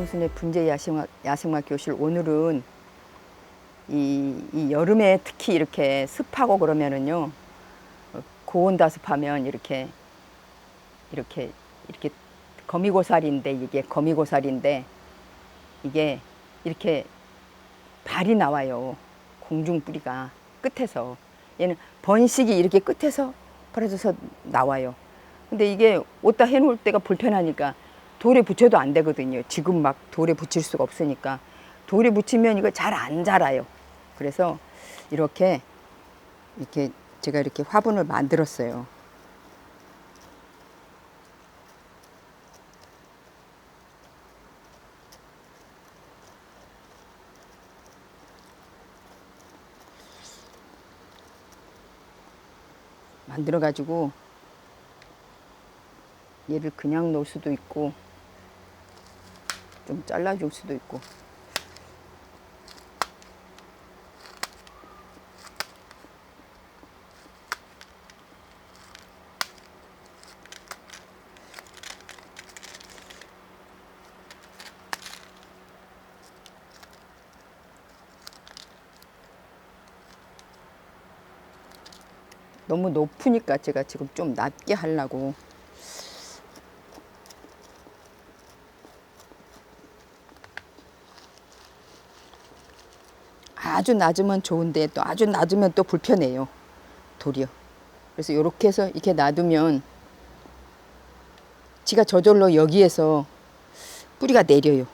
이성순의 분재 야생화, 야생화 교실 오늘은 이, 이 여름에 특히 이렇게 습하고 그러면은요 어, 고온다습하면 이렇게 이렇게 이렇게 거미고살인데 이게 거미고살인데 이게 이렇게 발이 나와요. 공중 뿌리가 끝에서. 얘는 번식이 이렇게 끝에서 벌어져서 나와요. 근데 이게 옷다 해놓을 때가 불편하니까 돌에 붙여도 안 되거든요. 지금 막 돌에 붙일 수가 없으니까 돌에 붙이면 이거 잘 안 자라요. 그래서 이렇게 이렇게 제가 이렇게 화분을 만들었어요. 만들어 가지고 얘를 그냥 놓을 수도 있고 좀 잘라줄 수도 있고. 너무 높으니까 제가 지금 좀 낮게 하려고 아주 낮으면 좋은데 또 아주 낮으면 또 불편해요. 돌이요. 그래서 이렇게 해서 이렇게 놔두면 지가 저절로 여기에서 뿌리가 내려요.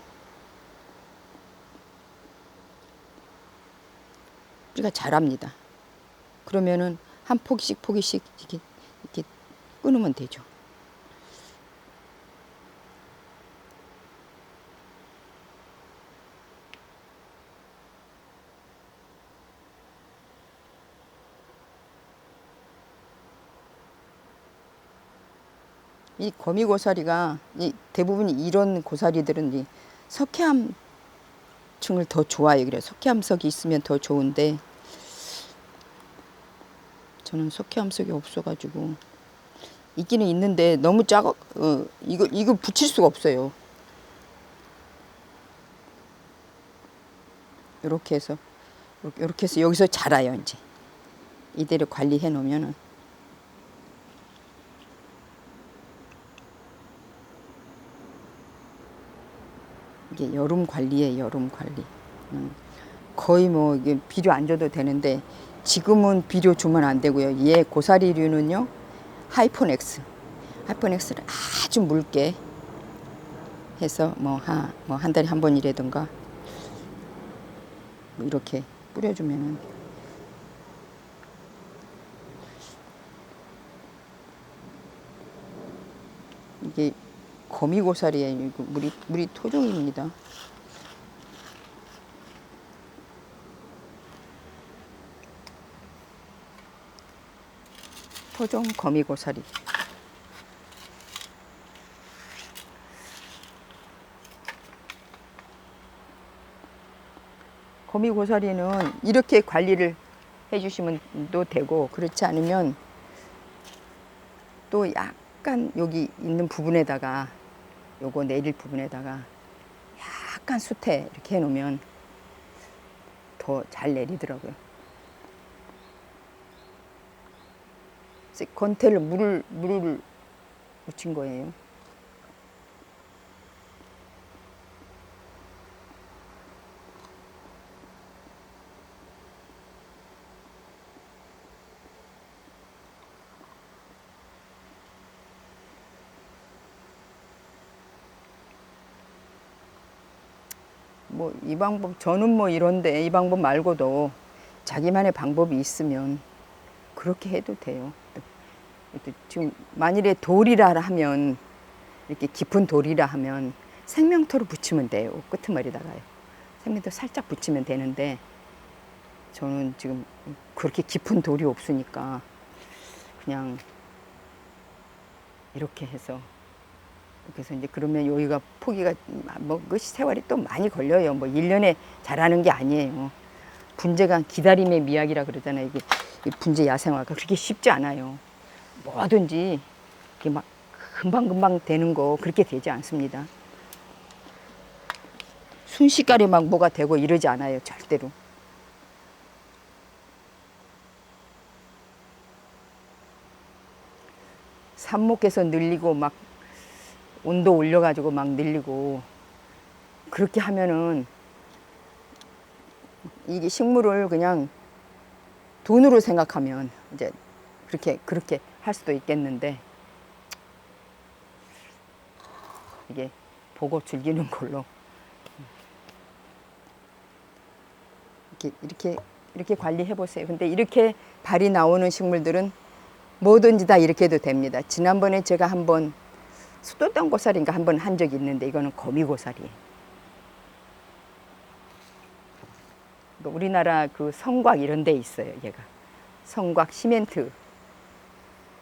뿌리가 자랍니다. 그러면은 한 포기씩 포기씩 이렇게 이렇게 끊으면 되죠. 이 거미 고사리가 이 대부분 이런 고사리들은 이 석회암층을 더 좋아해요. 그래 석회암석이 있으면 더 좋은데 저는 석회암석이 없어가지고 있기는 있는데 너무 작아 어, 이거 이거 붙일 수가 없어요. 이렇게 해서 이렇게 해서 여기서 자라요 이제 이대로 관리해 놓으면은. 이게 여름 관리에 여름 관리. 음. 거의 뭐 이게 비료 안 줘도 되는데 지금은 비료 주면 안 되고요. 얘 고사리류는요 하이포넥스, 하이포넥스를 아주 묽게 해서 뭐한 한 달에 한 번이라든가 뭐 이렇게 뿌려주면은 이게 거미고사리에 물이 물이 토종입니다. 토종 거미고사리. 거미고사리는 이렇게 관리를 해주시면 또 되고 그렇지 않으면 또 약 간 여기 있는 부분에다가 요거 내릴 부분에다가 약간 숯에 이렇게 해놓으면 더 잘 내리더라고요. 건태를 물을 물을 묻힌 거예요. 뭐 이 방법 저는 뭐 이런데 이 방법 말고도 자기만의 방법이 있으면 그렇게 해도 돼요. 또 지금 만일에 돌이라 하면 이렇게 깊은 돌이라 하면 생명토를 붙이면 돼요. 끄트머리다가요. 생명토 살짝 붙이면 되는데 저는 지금 그렇게 깊은 돌이 없으니까 그냥 이렇게 해서 그래서 이제 그러면 여기가 포기가 뭐그 세월이 또 많이 걸려요. 뭐 1년에 자라는 게 아니에요. 분재가 기다림의 미학이라 그러잖아요. 이게 이 분재 야생화가 그렇게 쉽지 않아요. 뭐든지 이렇게 막 금방금방 되는 거 그렇게 되지 않습니다. 순식간에 막 뭐가 되고 이러지 않아요. 절대로. 삽목에서 늘리고 막 온도 올려가지고 막 늘리고 그렇게 하면은 이게 식물을 그냥 돈으로 생각하면 이제 그렇게 그렇게 할 수도 있겠는데 이게 보고 즐기는 걸로 이렇게 이렇게 이렇게 관리해 보세요. 근데 이렇게 발이 나오는 식물들은 뭐든지 다 이렇게 해도 됩니다. 지난번에 제가 한번 수도땅 고사리인가 한 번 한 적이 있는데 이거는 거미 고사리예요. 그 우리나라 그 성곽 이런 데 있어요, 얘가. 성곽 시멘트.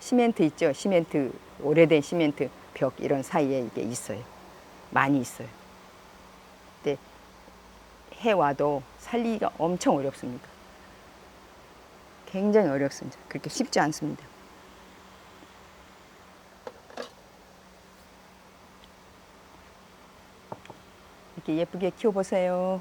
시멘트 있죠? 시멘트, 오래된 시멘트 벽 이런 사이에 이게 있어요. 많이 있어요. 근데 해 와도 살리기가 엄청 어렵습니다. 굉장히 어렵습니다. 그렇게 쉽지 않습니다. 이렇게 예쁘게 키워보세요.